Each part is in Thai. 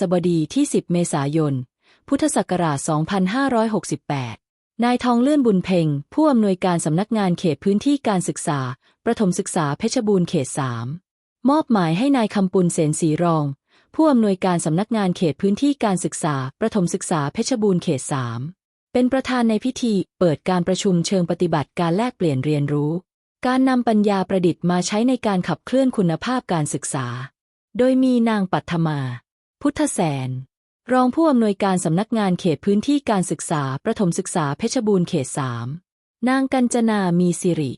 สบดีที่ 10 เมษายน พุทธศักราช 2568 นายทองเลื่อนบุญเพ็ง ผู้อำนวยการสำนักงานเขตพื้นที่การศึกษา ประถมศึกษาเพชรบูรณ์เขต 3 มอบหมายให้นายคำปุลเสนศรีรอง ผู้อำนวยการสำนักงานเขตพื้นที่การศึกษา ประถมศึกษาเพชรบูรณ์เขต 3 เป็นประธานในพิธีเปิดการประชุมเชิงปฏิบัติการแลกเปลี่ยนเรียนรู้ การนำปัญญาประดิษฐ์มาใช้ในการขับเคลื่อนคุณภาพการศึกษา โดยมีนางปัทมา พุทธแสน รองผู้อำนวยการสำนักงานเขตพื้นที่การศึกษา ประถมศึกษาเพชรบูรณ์เขต3นางกัญจนามีสิริ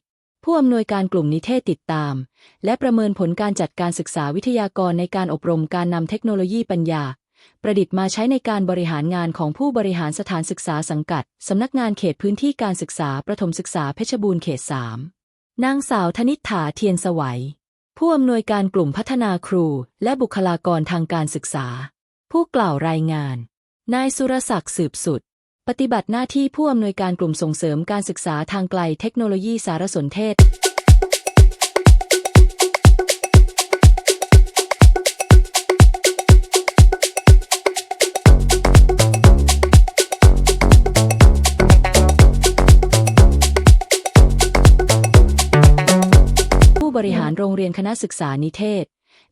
ผู้อำนวยการกลุ่มนิเทศติดตาม และประเมินผลการจัดการศึกษาวิทยากรในการอบรมการนำเทคโนโลยีปัญญา ประดิษฐ์มาใช้ในการบริหารงานของผู้บริหารสถานศึกษาสังกัดสำนักงานเขตพื้นที่การศึกษาประถมศึกษาเพชรบูรณ์เขต3นางสาวธนิษฐาเทียนสวัย ผู้อำนวยการกลุ่มพัฒนาครูและบุคลากรทางการศึกษา ผู้กล่าวรายงาน นายสุรศักดิ์สืบสุด ปฏิบัติหน้าที่ผู้อำนวยการกลุ่มส่งเสริมการศึกษาทางไกลเทคโนโลยีสารสนเทศารโรงเรียนคณะศึกษานิเทศ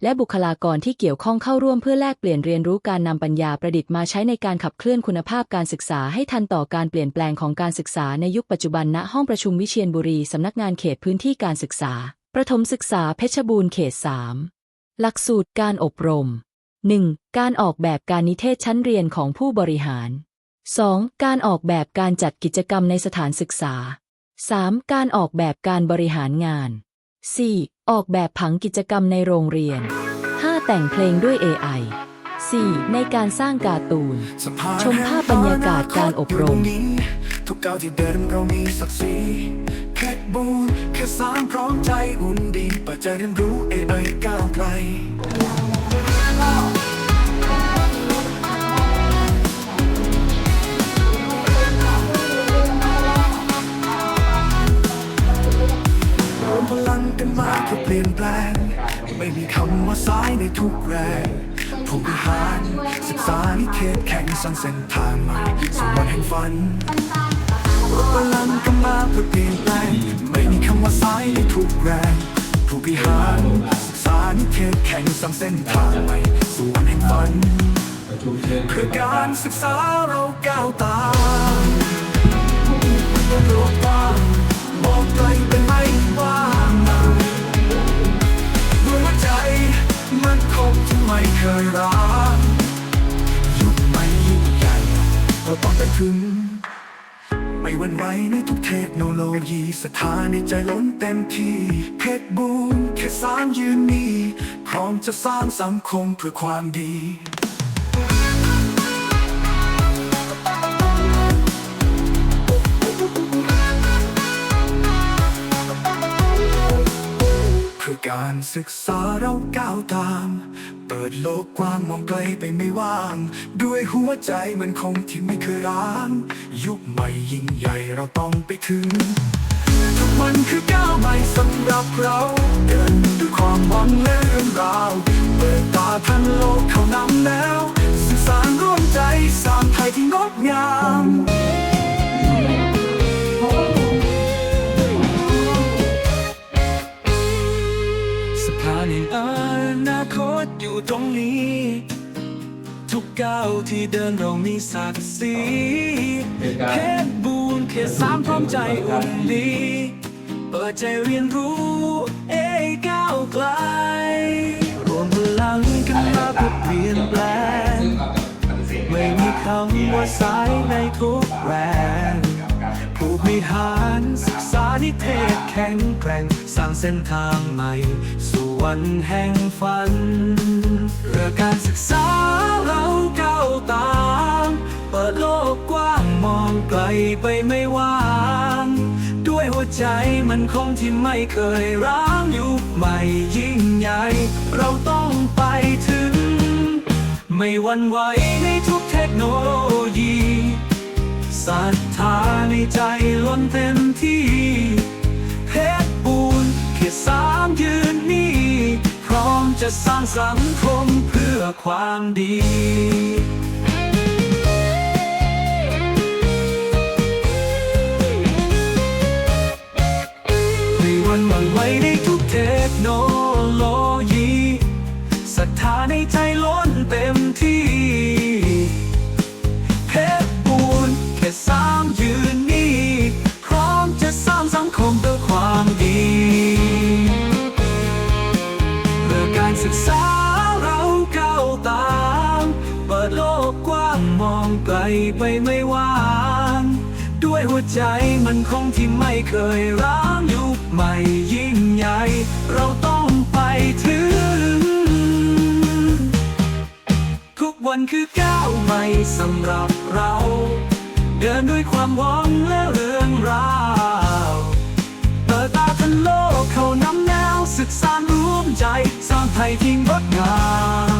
และบุคลากรที่เกี่ยวข้องเข้าร่วมเพื่อแลกเปลี่ยนเรียนรู้การนำปัญญาประดิษฐ์มาใช้ในการขับเคลื่อนคุณภาพการศึกษาให้ทันต่อการเปลี่ยนแปลงของการศึกษาในยุคปัจจุบันณห้องประชุมวิเชียรบุรีสำนักงานเขตพื้นที่การศึกษา ประถมศึกษาเพชรบูรณ์เขต 3 หลักสูตรการอบรม 1. การออกแบบการนิเทศชั้นเรียนของผู้บริหาร 2. การออกแบบการจัดกิจกรรมในสถานศึกษา 3. การออกแบบการบริหารงาน 4. ออกแบบผังกิจกรรมในโรงเรียน 5. แต่งเพลงด้วย AI 4. ในการสร้างการ์ตูน ชมภาพบรรยากาศการอบรม ทุกก้าวที่เดินเรามีศักดิ์ศรีเพชรบูรณ์แค่สามพร้อมใจอุ่นดีเปิดใจเรียนรู้ AI ก้าวไกล กันมาเพื่อเปลี่ยนแปลง ไม่มีคำว่าสายในทุกแรงผู้บริหารศึกษานิเทศแข่งสร้างเส้นทางใหม่สู่วันแห่งฝันรวมพลังกันมาเพื่อเปลี่ยนแปลง ไม่มีคำว่าสายในทุกแรงผู้บริหารศึกษานิเทศแข่งสร้างเส้นทางใหม่สู่วันแห่งฝันเพื่อการศึกษาเราก้าวตาม วันไหวในทุกเทคโนโลยีสถานีใจล้นเต็มที่เพชรบูมแค่สามยืนนี้พร้อมจะสร้างสังคมเพื่อความดี การศึกษาเราก้าวตาม เปิดโลกกว้างมองไกลไปไม่ว่าง ด้วยหัวใจมันคงที่ไม่เคยร้าง ยุคใหม่ยิ่งใหญ่เราต้องไปถึง ทุกวันคือก้าวใหม่สำหรับเราเดินด้วยความหวังและเรื่องราวเปิดตาทันโลกเขานำแล้วสื่อสารร่วมใจสร้างไทยที่งดงาม ทุกก้าวที่เดินเรามีศักดิ์ศรีเพชรบูรณ์เขตสามพร้อมใจอุ่นดีเปิดใจเรียนรู้ เอ้ยก้าวไกล รวมพลังกันมาเพื่อเปลี่ยนแปลง ไม่มีคำว่าสายในทุกแรงผู้บริหารศึกษานิเทศ แข็งแกร่งสร้างเส้นทางใหม่ สู่วันแห่งฝันเพื่อการศึกษาเราก้าวตาม เปิดโลกกว้างมองไกลไปไม่ว่างด้วยหัวใจมันคงที่ไม่เคยร้างยุคใหม่ยิ่งใหญ่ เราต้องไปถึง ไม่หวั่นไหวในทุกเทคโนโลยีศรัทธาในใจล้นเต็มที่ สามยืนนี้ พร้อมจะสร้างสังคมเพื่อความดีมีวันหวั่นไหวในทุกเทคโนโลยีศรัทธาในใจ ด้วยหัวใจมันคงที่ไม่เคยร้างยุคใหม่ยิ่งใหญ่ เราต้องไปถึง ทุกวันคือก้าวใหม่สำหรับเรา เดินด้วยความหวังและเรื่องราวเปิดตาทันโลกเขานำแนวศึกษารวมใจ สร้างไทยที่งดงาม